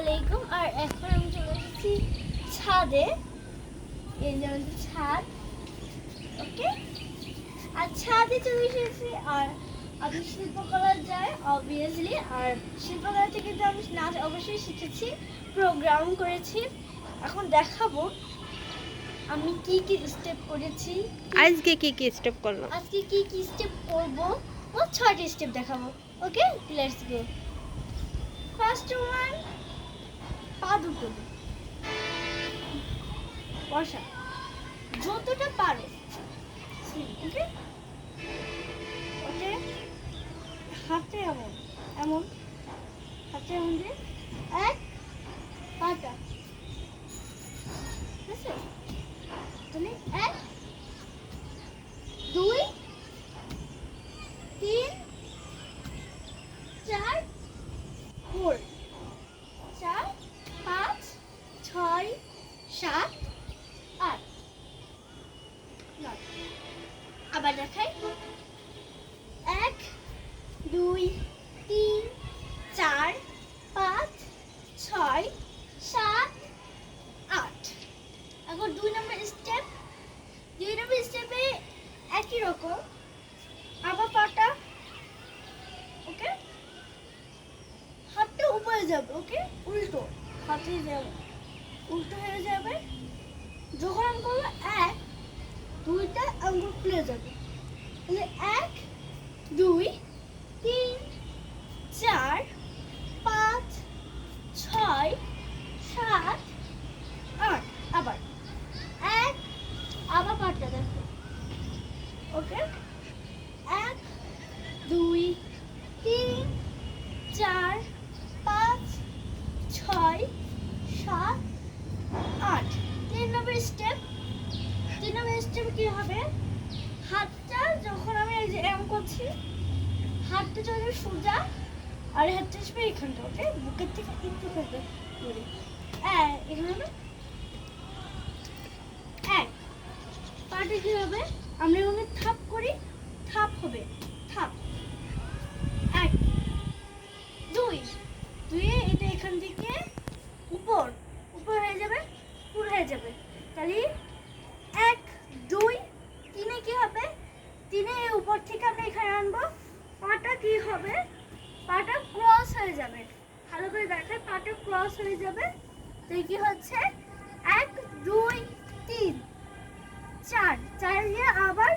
আলাইকুম। আর এখন আমি চলে এসেছি ছাদে। এই যে আমাদের ছাদ। ওকে? আর ছাদে চলে এসেছি। আর আমি শিল্পকলা যায় অবভিয়াসলি আর শিল্পকলা থেকে তো আমি নাচ অবশ্যই শিখেছি প্রোগ্রাম করেছি। এখন দেখাবো আমি কি কি স্টেপ করেছি। আজকে কি কি স্টেপ করলাম? আজকে কি কি স্টেপ করব? ও ছয়টি স্টেপ দেখাবো। Okay? Let's go first one পা দুটো বসা। যতটা পারো। ওকে? ওকে? হাতে এমন এমন। হাতে এমন দিয়ে এক পাটা ঠিক আছে? তুমি এক দুই তিন চার ফোর চার পাঁচ ছয় সাত আট নয় আবার দেখাই এক দুই, তিন, চার, পাঁচ, ছয়, সাত, আট। এখন দুই নম্বর স্টেপ দুই নম্বর স্টেপে একই রকম। আবার পাটা, ওকে? হাতটা উপরে যাবে, ওকে? উল্টো। হাতে যাবে। উল্টো হয়ে যাবে। যখন আমি করব এক, দুইটা আঙ্গুল খুলে যাবে। তাহলে এক, দুই তিন চার পাঁচ ছয় সাত আট আবার এক আবার পাটটা দেখো ওকে এক দুই তিন চার পাঁচ ছয় সাত, আট। তিন নম্বর স্টেপ তিন নম্বর স্টেপ কি হবে? হাতটা যখন আমি এই যে এম করছি, হাতটা চলে সোজা, আর হাতটা আসবে এখানটা ওকে বুকের থেকে একটু ফেলবে করে এখানে হবে। এক। পাটা কি হবে? আমরা এভাবে থাপ করি, থাপ হবে থাপ এক দুই দুই এটা এখান থেকে উপর উপর হয়ে যাবে পুরো হয়ে যাবে তাহলে এক দুই তিনে কি হবে তিনে এই উপর থেকে আমরা এখানে আনব। পাটা কি হবে? পাটা ক্রস হয়ে যাবে। ভালো করে দেখেন পাটা ক্রস হয়ে যাবে। তো কি হচ্ছে? এক, দুই, তিন, চার। চার দিয়ে আবার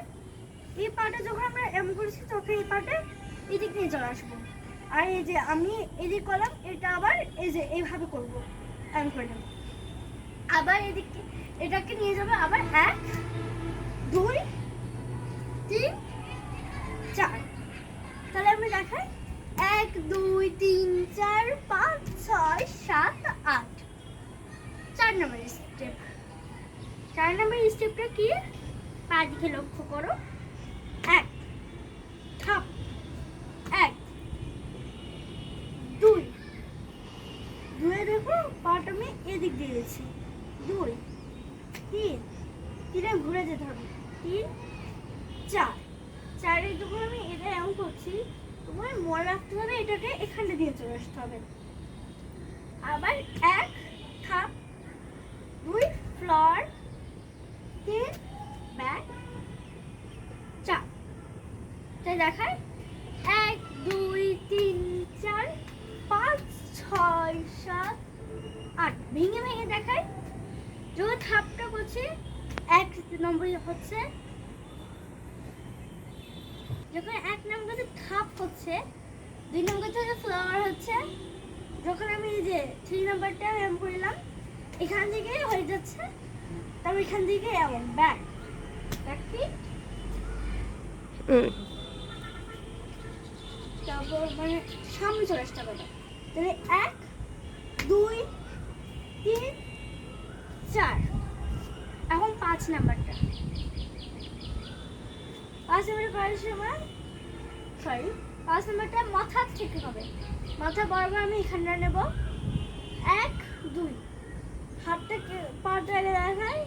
এই পাটা যখন আমরা এম করেছি, তখন এই পাটা এদিক নিয়ে চলে আসব। আর এই যে আমি এদিক করলাম, এটা আবার এই যে এইভাবে করব। এম করে করলাম আবার এদিকে এটাকে নিয়ে যাবে আবার এক, দুই তিন, চার। তাহলে আমি দেখাই। এক, দুই, তিন, চার, পাঁচ, ছয়, সাত, আট। চার নম্বর স্টেপ চার নম্বর স্টেপটা কি? পা দিকে লক্ষ্য করো। এক থাপ এক, দুই। দুয়ে দেখো পাটা আমি এদিক দিয়েছি দুই, তিন। তিনে ঘুরে যেতে হবে। তিন চার চারে যখন আমি এটা এমন করছি, তোমার মনে রাখতে হবে এটাকে এখানটা দিয়ে চলে আসতে হবে। আবার এক, থাপ, দুই ফ্লোর তিন ব্যাক চার। তাই দেখায় এক, দুই, তিন, চার, পাঁচ, ছয়, সাত, আট। ভেঙে ভেঙে দেখায়। যখন থাপটা করছি, এক নম্বর হচ্ছে যখন এক নম্বরে থাপ হচ্ছে দুই নম্বর থেকে ফ্লাওয়ার হচ্ছে যখন আমি এই যে থ্রি নাম্বারটা এম করলাম এখান থেকে হয়ে যাচ্ছে তারপর এখান থেকে এমন ব্যাক ব্যাক তারপর মানে সামনে চলে আসতে হবে। তাহলে এক দুই তিন চার এখন পাঁচ নাম্বারটা পাঁচ নাম্বার করার সময় সরি পাঁচ নাম্বারটা মাথা থেকে হবে। মাথা বরাবর আমি এখানটা নেব। এক, দুই। হাতটাকে পাটা দেখাই।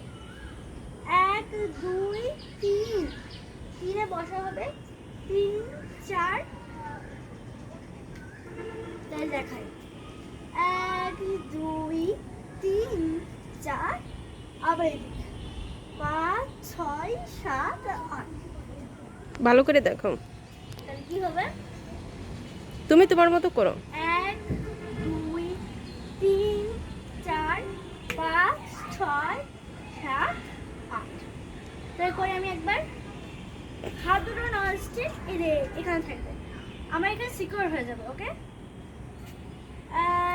এক, দুই, তিন। তিনে বসা হবে। তিন, চার। তাই দেখাই। এক, দুই, তিন, চার। আবার পাঁচ, ছয়, সাত, আট। ভালো করে দেখো। তাহলে কি হবে? তুমি তোমার মতো করো। এক দুই তিন চার পাঁচ ছয় সাত আট। তাই করে আমি একবার। হাত দুটো এখানে থাকবে। আমার এখানে সিকিউর হয়ে যাবে ওকে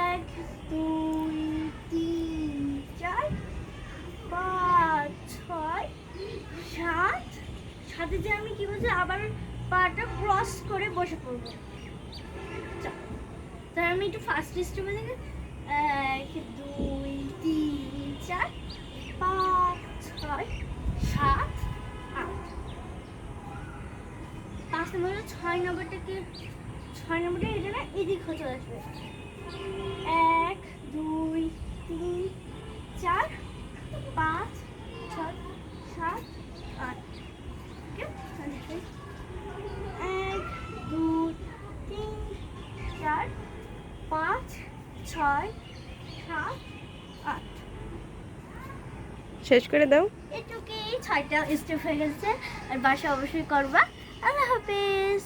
এক দুই তিন চার পাঁচ ছয় সাত সাথে যে আমি কি বলছি, আবার পাটা ক্রস করে বসে পড়ব। তাহলে আমি একটু ফার্স্ট স্টেপে দেখে। এক, দুই, তিন, চার, পাঁচ, ছয়, সাত, আট। পাঁচ নম্বর ছয় নম্বরটাকে ছয় নম্বরটা এটা না, এদিক চলে আসবে এক, দুই, তিন, চার পাঁচ ছয় সাত আট ওকে এক দুই তিন চার পাঁচ ছয় সাত আট। শেষ করে দাও। এটুকুই ছয়টা স্টেপ হয়ে গেছে। আর বাসা অবশ্যই করবা। আল্লাহ হাফিজ।